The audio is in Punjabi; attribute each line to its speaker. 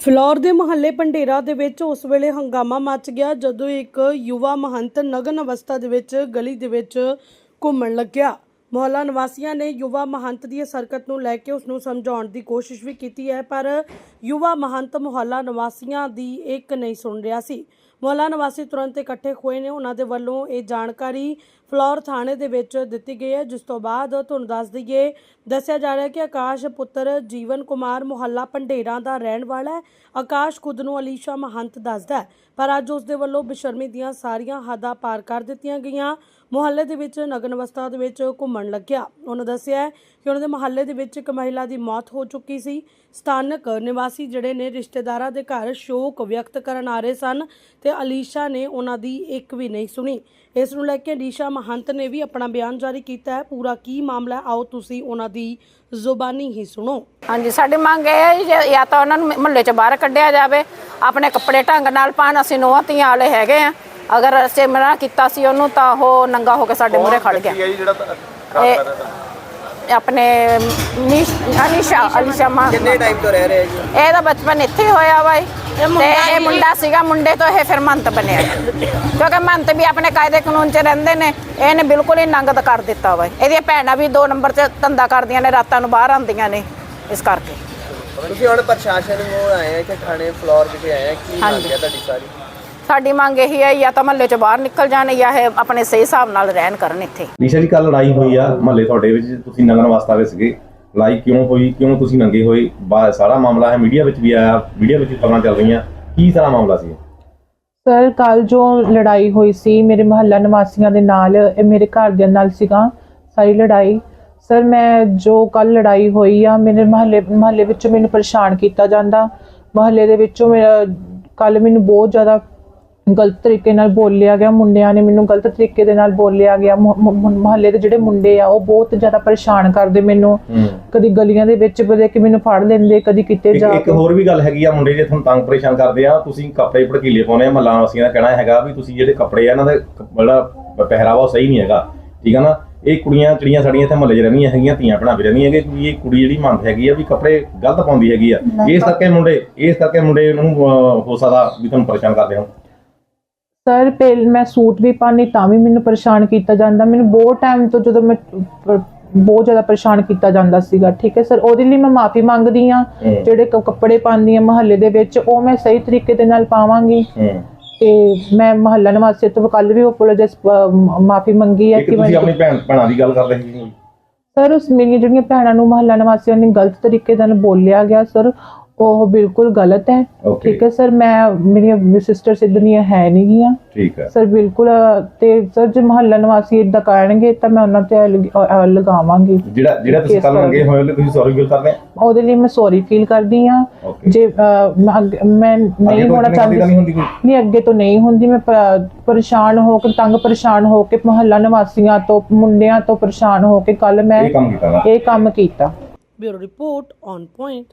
Speaker 1: ਫਲੋਰ ਦੇ ਮੁਹੱਲੇ ਪੰਡੇਰਾ ਦੇ ਵਿੱਚ ਉਸ ਵੇਲੇ ਹੰਗਾਮਾ ਮਚ ਗਿਆ ਜਦੋਂ ਇੱਕ ਯੁਵਾ ਮਹੰਤ ਨਗਨ ਅਵਸਥਾ ਦੇ ਵਿੱਚ ਗਲੀ ਦੇ ਵਿੱਚ ਘੁੰਮਣ ਲੱਗਿਆ। ਮੁਹੱਲਾ ਨਿਵਾਸੀਆਂ ਨੇ ਯੁਵਾ ਮਹੰਤ ਦੀ ਇਸ ਹਰਕਤ ਨੂੰ ਲੈ ਕੇ ਉਸ ਨੂੰ ਸਮਝਾਉਣ ਦੀ ਕੋਸ਼ਿਸ਼ ਵੀ ਕੀਤੀ ਹੈ, ਪਰ ਯੁਵਾ ਮਹੰਤ ਮੁਹੱਲਾ ਨਿਵਾਸੀਆਂ ਦੀ ਇੱਕ ਨਹੀਂ ਸੁਣ ਰਿਹਾ ਸੀ। ਮੁਹੱਲਾ ਨਿਵਾਸੀ ਤੁਰੰਤ ਇਕੱਠੇ ਹੋਏ ਨੇ। ਉਹਨਾਂ ਦੇ ਵੱਲੋਂ ਇਹ ਜਾਣਕਾਰੀ ਫਲੋਰ ਥਾਣੇ ਦੇ ਵਿੱਚ ਦਿੱਤੀ ਗਈ ਹੈ, ਜਿਸ ਤੋਂ ਬਾਅਦ ਤੁਹਾਨੂੰ ਦੱਸ ਦਈਏ, ਦੱਸਿਆ ਜਾ ਰਿਹਾ ਹੈ ਕਿ ਆਕਾਸ਼ ਪੁੱਤਰ ਜੀਵਨ ਕੁਮਾਰ ਮੁਹੱਲਾ ਪੰਡੇਰਾਂ ਦਾ ਰਹਿਣ ਵਾਲਾ ਹੈ। ਆਕਾਸ਼ ਖੁਦ ਨੂੰ ਅਲੀਸ਼ਾ ਮਹੰਤ ਦੱਸਦਾ ਹੈ, ਪਰ ਅੱਜ ਉਸ ਦੇ ਵੱਲੋਂ ਬੇਸ਼ਰਮੀ ਦੀਆਂ ਸਾਰੀਆਂ ਹੱਦਾਂ ਪਾਰ ਕਰ ਦਿੱਤੀਆਂ ਗਈਆਂ। ਮੁਹੱਲੇ ਦੇ ਵਿੱਚ ਨਗਨ ਅਵਸਥਾ ਦੇ ਵਿੱਚ ਘੁੰਮਣ ਲੱਗਿਆ। ਉਹਨਾਂ ਦੱਸਿਆ ਕਿ ਉਹਨਾਂ ਦੇ ਮੁਹੱਲੇ ਦੇ ਵਿੱਚ ਇੱਕ ਮਹਿਲਾ ਦੀ ਮੌਤ ਹੋ ਚੁੱਕੀ ਸੀ। ਸਥਾਨਕ ਨਿਵਾਸੀ ਜਿਹੜੇ ਨੇ ਰਿਸ਼ਤੇਦਾਰਾਂ ਦੇ ਘਰ ਸ਼ੋਕ ਵਿਅਕਤ ਕਰਨ ਆ ਰਹੇ ਸਨ ਤੇ ਅਲੀਸ਼ਾ ਨੇ ਉਹਨਾਂ ਦੀ ਇੱਕ ਵੀ ਨਹੀਂ ਸੁਣੀ। ਇਸ ਨੂੰ ਲੈ ਕੇ ਅਲੀਸ਼ਾ ਮਹੰਤ ਨੇ ਵੀ ਆਪਣਾ ਬਿਆਨ ਜਾਰੀ ਕੀਤਾ ਹੈ। ਪੂਰਾ ਕੀ ਮਾਮਲਾ ਆਓ ਤੁਸੀਂ ਉਹਨਾਂ ਦੀ ਜ਼ੁਬਾਨੀ ਹੀ ਸੁਣੋ।
Speaker 2: ਹਾਂਜੀ ਸਾਡੀ ਮੰਗ ਇਹ ਹੈ ਜੀ, ਜੇ ਤਾਂ ਉਹਨਾਂ ਨੂੰ ਮੁਹੱਲੇ 'ਚ ਬਾਹਰ ਕੱਢਿਆ ਜਾਵੇ। ਆਪਣੇ ਕੱਪੜੇ ਢੰਗ ਨਾਲ ਪਾਣ ਅਸੀਂ ਨੋਹਾਂ ਧੀਆਂ ਵਾਲੇ ਹੈਗੇ ਆ ਅਗਰ ਅਸੀਂ ਮਨਾ ਕੀਤਾ ਸੀ ਉਹਨੂੰ ਤਾਂ ਉਹ ਨੰਗਾ ਹੋ ਕੇ ਸਾਡੇ ਮੂਹਰੇ ਖੜ ਗਿਆ।
Speaker 3: ਕੀ ਹੈ ਜੀ ਜਿਹੜਾ ਤ- ਕੰਮ
Speaker 2: ਇਹ-
Speaker 3: ਕਰ ਰਿਹਾ ਤਾਂ
Speaker 2: ਆਪਣੇ ਨਿਸ਼ ਅਨੀਸ਼ਾ ਅਲੀਸ਼ਾ ਮਾਂ
Speaker 4: ਕਿੰਨੇ ਟਾਈਮ ਤੋਂ ਰਹਿ ਰਹੇ ਜੀ?
Speaker 2: ਇਹਦਾ ਬਚਪਨ ਇੱਥੇ ਹੀ ਹੋਇਆ ਜੀ। ਤੇ ਇਹ ਮੁੰਡਾ ਸੀਗਾ ਮੁੰਡੇ ਤੋਂ ਇਹ ਫਿਰ ਮੰਤ ਬਣਿਆ। ਕਿਉਂਕਿ ਮੰਤ ਵੀ ਆਪਣੇ ਕਾਇਦੇ ਕਾਨੂੰਨ 'ਚ ਰਹਿੰਦੇ ਨੇ ਇਹਨੇ ਬਿਲਕੁਲ ਹੀ ਨੰਗਤ ਕਰ ਦਿੱਤਾ ਵਾ ਇਹਦੀਆਂ ਭੈਣਾਂ ਵੀ ਦੋ ਨੰਬਰ 'ਚ ਧੰਦਾ ਕਰਦੀਆਂ ਨੇ ਰਾਤਾਂ ਨੂੰ ਬਾਹਰ ਆਉਂਦੀਆਂ ਨੇ ਇਸ ਕਰਕੇ।
Speaker 4: ਤੁਸੀਂ ਹੁਣ ਪ੍ਰਸ਼ਾਸਨ ਨੂੰ ਆਏ ਆ ਕਿ ਥਾਣੇ ਫਲੋਰ ਵਿਖੇ ਆਏ ਆ ਕੀ
Speaker 2: ਹਾਂਜੀ।
Speaker 4: ਹੈ ਤੁਹਾਡੀ ਸਾਰੀ?
Speaker 2: ਸਾਡੀ ਮੰਗ ਇਹੀ ਹੈ ਜਾਂ ਤਾਂ ਮਹੱਲੇ 'ਚ ਬਾਹਰ ਨਿਕਲ ਜਾਣ ਜਾਂ ਇਹ ਆਪਣੇ ਸਹੀ ਹਿਸਾਬ ਨਾਲ ਰਹਿਣ ਕਰਨ ਇੱਥੇ।
Speaker 5: ਨੀਸ਼ਾ ਜੀ ਕੱਲ ਲੜਾਈ ਹੋਈ ਆ ਮਹੱਲੇ ਤੁਹਾਡੇ ਵਿੱਚ ਤੁਸੀਂ ਨਗਨ ਅਵਸਥਾ ਵਿੱਚ ਸੀਗੇ। ਲੜਾਈ ਕਿਉਂ ਹੋਈ ਕਿਉਂ ਤੁਸੀਂ ਨੰਗੇ ਹੋਏ? ਬਾ ਸਾਰਾ ਮਾਮਲਾ ਹੈ ਮੀਡੀਆ ਵਿੱਚ ਵੀ ਆਇਆ ਮੀਡੀਆ ਵਿੱਚ ਖਬਰਾਂ ਚੱਲ ਰਹੀਆਂ। ਕੀ ਸਾਰਾ ਮਾਮਲਾ ਸੀ?
Speaker 6: ਸਰ ਕੱਲ ਜੋ ਲੜਾਈ ਹੋਈ ਸੀ ਮੇਰੇ ਮੁਹੱਲਾ ਨਿਵਾਸੀਆਂ ਦੇ ਨਾਲ ਇਹ ਮੇਰੇ ਘਰ ਦੇ ਨਾਲ ਸੀਗਾ ਸਾਰੀ ਲੜਾਈ। ਸਰ ਮੈਂ ਜੋ ਕੱਲ ਲੜਾਈ ਹੋਈ ਆ ਮੇਰੇ ਮੁਹੱਲੇ ਮੁਹੱਲੇ ਵਿੱਚੋਂ ਮੈਨੂੰ ਪਰੇਸ਼ਾਨ ਕੀਤਾ ਜਾਂਦਾ। ਮੁਹੱਲੇ ਦੇ ਵਿੱਚੋਂ ਮੇਰਾ ਕੱਲ ਮੈਨੂੰ ਬਹੁਤ ਜ਼ਿਆਦਾ ਗਲਤ ਤਰੀਕੇ ਨਾਲ ਬੋਲਿਆ ਗਿਆ ਮੁੰਡਿਆਂ ਨੇ ਮੈਨੂੰ ਗਲਤ ਤਰੀਕੇ ਦੇ ਨਾਲ ਬੋਲਿਆ ਗਿਆ ਮੁਹੱਲੇ ਦੇ ਜਿਹੜੇ ਮੁੰਡੇ ਆ ਉਹ ਬਹੁਤ ਜ਼ਿਆਦਾ ਪਰੇਸ਼ਾਨ ਕਰਦੇ ਮੈਨੂੰ। ਕਦੀ ਗਲੀਆਂ ਦੇ ਵਿੱਚ ਬਦੇ ਕਿ ਮੈਨੂੰ ਫੜ ਲੈਂਦੇ ਕਦੀ ਕਿਤੇ ਜਾ
Speaker 5: ਇੱਕ ਹੋਰ ਵੀ ਗੱਲ ਹੈਗੀ ਆ ਮੁੰਡੇ ਜੇ ਤੁਹਾਨੂੰ ਤੰਗ ਪਰੇਸ਼ਾਨ ਕਰਦੇ ਆ ਤੁਸੀਂ ਕੱਪੜੇ ਭੜਕੀਲੇ ਪਾਉਨੇ ਆ ਵਾਸੀਆਂ ਦਾ ਕਹਿਣਾ ਹੈਗਾ ਵੀ ਤੁਸੀਂ ਜਿਹੜੇ ਕੱਪੜੇ ਆ ਇਹਨਾਂ ਦਾ ਜਿਹੜਾ ਪਹਿਰਾਵਾ ਉਹ ਸਹੀ ਨਹੀਂ ਹੈਗਾ। ਠੀਕ ਆ ਨਾ? ਇਹ ਕੁੜੀਆਂ ਚਿੜੀਆਂ ਸਾਡੀਆਂ ਇੱਥੇ ਮਹੱਲੇ 'ਚ ਰਹਿੰਦੀਆਂ ਹੈਗੀਆਂ ਧੀਆਂ ਭੈਣਾਂ ਵੀ ਰਹਿੰਦੀਆਂ ਹੈਗੀਆਂ ਕਿ ਇਹ ਕੁੜੀ ਜਿਹੜੀ ਮੰਨਦ ਹੈਗੀ ਆ ਵੀ ਕੱਪੜੇ ਗਲਤ ਪਾਉਂਦੀ ਹੈਗੀ ਆ। ਇਸ ਕਰਕੇ ਮੁੰਡੇ ਇਸ ਕਰਕੇ ਮੁੰਡੇ ਨੂੰ ਹੋ ਸਕਦਾ ਵੀ ਤੁਹਾਨੂੰ ਪਰੇਸ਼ਾਨ ਕਰਦੇ ਹੋ
Speaker 6: ਸਰ ਪਹਿਲ ਮੈਂ ਸੂਟ ਵੀ ਪਾਣੀ ਤਾਂ ਵੀ ਮੈਨੂੰ ਪਰੇਸ਼ਾਨ ਕੀਤਾ ਜਾਂਦਾ। ਮੈਨੂੰ ਬਹੁਤ ਟਾਈਮ ਤੋਂ ਜਦੋਂ ਮੈਂ ਬਹੁਤ ਜ਼ਿਆਦਾ ਪਰੇਸ਼ਾਨ ਕੀਤਾ ਜਾਂਦਾ ਸੀਗਾ ਠੀਕ ਹੈ ਸਰ? ਉਹਦੇ ਲਈ ਮੈਂ ਮਾਫੀ ਮੰਗਦੀ ਆ। ਜਿਹੜੇ ਕੱਪੜੇ ਪਾਉਂਦੀ ਆ ਮਹੱਲੇ ਦੇ ਵਿੱਚ ਉਹ ਮੈਂ ਸਹੀ ਤਰੀਕੇ ਦੇ ਨਾਲ ਪਾਵਾਂਗੀ। ਤੇ ਮੈਂ ਮਹੱਲਾ ਨਿਵਾਸੀ ਤੋਂ ਕੱਲ ਵੀ ਅਪੋਲੋਜਾਈਜ਼ ਮਾਫੀ ਮੰਗੀ ਹੈ ਕਿ
Speaker 5: ਤੁਸੀਂ
Speaker 6: ਮੈਂ
Speaker 5: ਆਪਣੀ ਭੈਣ ਭੈਣਾਂ ਦੀ ਗੱਲ ਕਰ ਰਹੇ ਸੀ।
Speaker 6: ਸਰ ਉਸ ਮੇਰੀਆਂ ਜਿਹੜੀਆਂ ਭੈਣਾਂ ਨੂੰ ਮਹੱਲਾ ਨਿਵਾਸੀਆਂ ਨੇ ਗਲਤ ਤਰੀਕੇ ਨਾਲ ਬੋਲਿਆ ਗਿਆ ਸਰ ਉਹ ਬਿਲਕੁਲ ਗਲਤ ਹੈ।
Speaker 5: Okay.
Speaker 6: ਠੀਕ ਹੈ ਸਰ ਮੈਂ ਮੇਰੀਆਂ ਸਿਸਟਰ ਸਿੱਧਨੀਆਂ ਹੈ ਨਹੀਂ ਗੀਆਂ।
Speaker 5: ਠੀਕ ਹੈ।
Speaker 6: ਸਰ ਬਿਲਕੁਲ ਅ, ਤੇ ਸਰ ਜੇ ਮੁਹੱਲਾ ਨਿਵਾਸੀ ਇਦਾਂ ਕਰਨਗੇ ਤਾਂ ਮੈਂ ਉਹਨਾਂ ਤੇ ਲਗ- ਅ, ਅ, ਲਗਾਵਾਂਗੀ।
Speaker 5: ਜਿਹੜਾ ਜਿਹੜਾ ਤੁਸੀਂ
Speaker 6: Case
Speaker 5: ਕੱਲ ਮੰਗੇ ਹੋਏ ਹੋ ਤੁਸੀਂ ਸੌਰੀ ਫੀਲ ਕਰਦੇ ਆ?
Speaker 6: ਉਹਦੇ ਲਈ ਮੈਂ ਸੌਰੀ ਫੀਲ ਕਰਦੀ ਆ. ਜੇ ਅ, ਮੈਂ ਅੱਗੇ- ਮੈਂ ਨਹੀਂ ਹੋਣਾ ਚਾਹੁੰਦੀ
Speaker 5: ਨਹੀਂ ਹੁੰਦੀ ਕੋਈ?
Speaker 6: ਨਹੀਂ ਅੱਗੇ ਤੋਂ ਨਹੀਂ ਹੁੰਦੀ। ਮੈਂ ਪ- ਪਰੇਸ਼ਾਨ ਹੋ ਕੇ ਤੰਗ ਪਰੇਸ਼ਾਨ ਹੋ ਕੇ ਮੁਹੱਲਾ ਨਿਵਾਸੀਆਂ ਤੋਂ ਮੁੰਡਿਆਂ ਤੋਂ ਪਰੇਸ਼ਾਨ ਹੋ ਕੇ ਕੱਲ ਮੈਂ
Speaker 5: ਇਹ ਕੰਮ ਕੀਤਾ ਨਾ?
Speaker 6: ਇਹ ਕੰਮ ਕੀਤਾ।
Speaker 1: Bureau report on point.